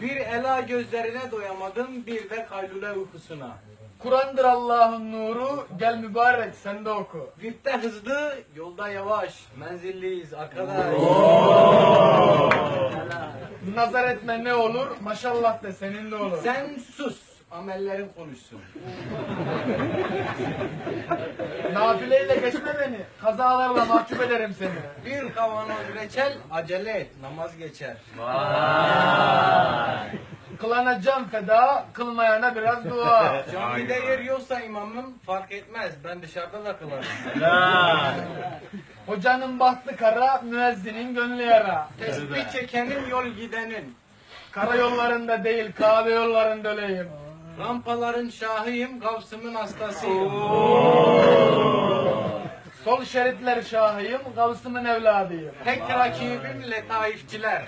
Bir ela gözlerine doyamadım, bir de kaylule uykusuna. Kur'an'dır Allah'ın nuru, gel mübarek sen de oku. Vipte hızlı, yolda yavaş. Menzilliyiz arkadaş. Nazar etme ne olur, maşallah de senin de olur. Sen sus, amellerin konuşsun. Nafileyle geçme beni, kazalarla mahcup ederim seni. Bir kavanoz reçel, acele et, namaz geçer. Kılana can feda, kılmayana biraz dua. Camide yer yoksa imamım fark etmez, ben dışarıda da kılarım. Hocanın bahtı kara, müezzinin gönlü yara. Tesbih çekenin, yol gidenin. Karayollarında değil, kahve yollarında öleyim. Rampaların şahıyım, gavsımın hastasıyım. Sol şeritler şahıyım, gavsımın evladıyım. Tek rakibim letaifçiler.